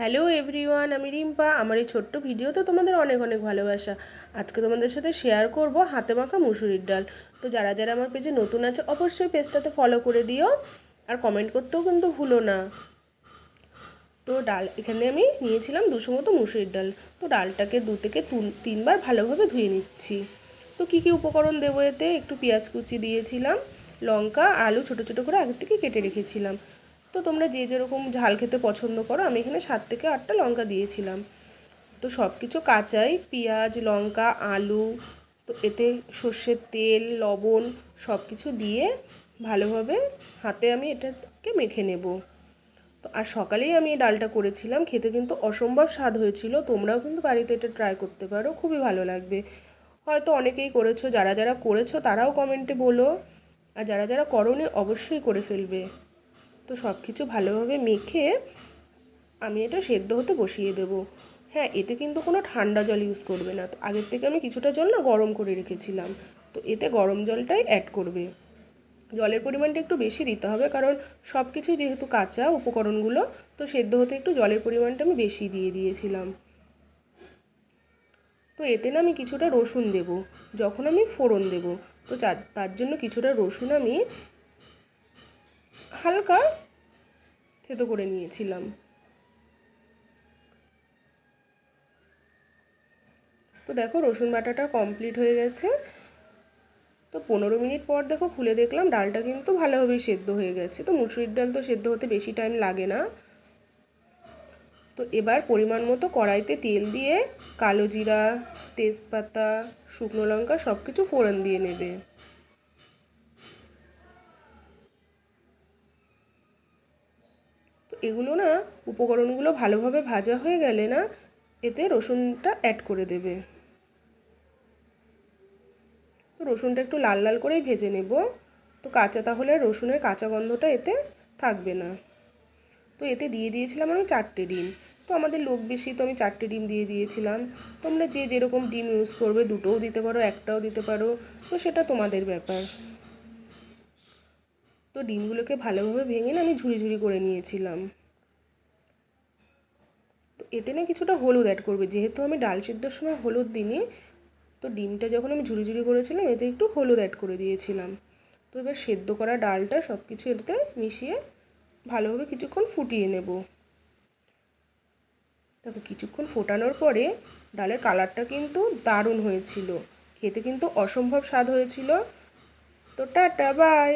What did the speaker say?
Hello everyone, আমি রিম্পা। আমার এই ছোট্ট ভিডিওতে তোমাদের অনেক অনেক ভালোবাসা। আজকে তোমাদের সাথে শেয়ার করব হাতে মাখা মুসুরির ডাল। তো যারা যারা আমার পেজে নতুন আছে, অবশ্যই পেজটাতে ফলো করে দিও। আর কমেন্ট করতেও কিন্তু ভুলো না। তো ডাল এখানে আমি নিয়েছিলাম দুশো মতো মুসুরির ডাল। তো ডালটাকে দু থেকে তিনবার ভালোভাবে ধুয়ে নিচ্ছি। তো কী কী উপকরণ দেবো এতে? একটু পেঁয়াজ কুচি দিয়েছিলাম, লঙ্কা, আলু ছোটো ছোটো করে আগের থেকে কেটে রেখেছিলাম। তো তোমরা যে যেরকম ঝাল খেতে পছন্দ করো, আমি এখানে সাত থেকে আটটা লঙ্কা দিয়েছিলাম। তো সব কিছু কাঁচাই, পেঁয়াজ, লঙ্কা, আলু, তো এতে সর্ষের তেল, লবণ সব কিছু দিয়ে ভালোভাবে হাতে আমি এটাকে মেখে নেব। তো আর সকালেই আমি এই ডালটা করেছিলাম, খেতে কিন্তু অসম্ভব স্বাদ হয়েছিল, তোমরাও কিন্তু বাড়িতে এটা ট্রাই করতে পারো, খুবই ভালো লাগবে। হয়তো অনেকেই করেছ, যারা যারা করেছ তারাও কমেন্টে বলো, আর যারা যারা করনি অবশ্যই করে ফেলবে। তো সব কিছু ভালোভাবে মেখে আমি এটা সেদ্ধ হতে বসিয়ে দেবো। হ্যাঁ এতে কিন্তু কোনো ঠান্ডা জল ইউজ করবে না। তো আগের থেকে আমি কিছুটা জল না গরম করে রেখেছিলাম। তো এতে গরম জলটাই অ্যাড করবে। জলের পরিমাণটা একটু বেশি দিতে হবে কারণ সব কিছুই যেহেতু কাঁচা উপকরণগুলো, তো সেদ্ধ হতে একটু জলের পরিমাণটা আমি বেশি দিয়ে দিয়েছিলাম। তো এতে না আমি কিছুটা রসুন দেব, যখন আমি ফোড়ন দেব। তো তার জন্য কিছুটা রসুন আমি হালকা থেতো করে নিয়েছিলাম। তো দেখো, রসুন বাটাটা কমপ্লিট হয়ে গেছে। তো পনেরো মিনিট পর দেখো, খুলে দেখলাম ডালটা কিন্তু ভালোভাবে সেদ্ধ হয়ে গেছে। তো মুসুরির ডাল তো সেদ্ধ হতে বেশি টাইম লাগে না। তো এবার পরিমাণ মতো কড়াইতে তেল দিয়ে কালো জিরা, তেজপাতা, শুকনো লঙ্কা সব কিছু ফোড়ন দিয়ে নেবে। এগুলো না উপকরণগুলো ভালোভাবে ভাজা হয়ে গেলে না এতে রসুনটা অ্যাড করে দেবে। তো রসুনটা একটু লাল লাল করেই ভেজে নেব। তো কাঁচা তাহলে রসুনের কাঁচা গন্ধটা এতে থাকবে না। তো এতে দিয়ে দিয়েছিলাম আমি চারটে ডিম। তো আমাদের লোক বেশি, তো আমি চারটে ডিম দিয়ে দিয়েছিলাম। তোমরা যে যেরকম ডিম ইউজ করবে দুটোও দিতে পারো, একটাও দিতে পারো। তো সেটা তোমাদের ব্যাপার। তো ডিমগুলোকে ভালোভাবে ভেঙে না আমি ঝুড়ি ঝুড়ি করে নিয়েছিলাম। তো এতে না কিছুটা হলুদ অ্যাড করবে। যেহেতু আমি ডাল সিদ্ধর সময় হলুদ দিইনি, তো ডিমটা যখন আমি ঝুড়ি ঝুড়ি করেছিলাম, এতে একটু হলুদ অ্যাড করে দিয়েছিলাম। তো এবার সেদ্ধ করা ডালটা সব কিছু এতে মিশিয়ে ভালোভাবে কিছুক্ষণ ফুটিয়ে নেব। দেখো, কিছুক্ষণ ফোটানোর পরে ডালের কালারটা কিন্তু দারুণ হয়েছিল। খেতে কিন্তু অসম্ভব স্বাদ হয়েছিল। তো টাটা, বাই।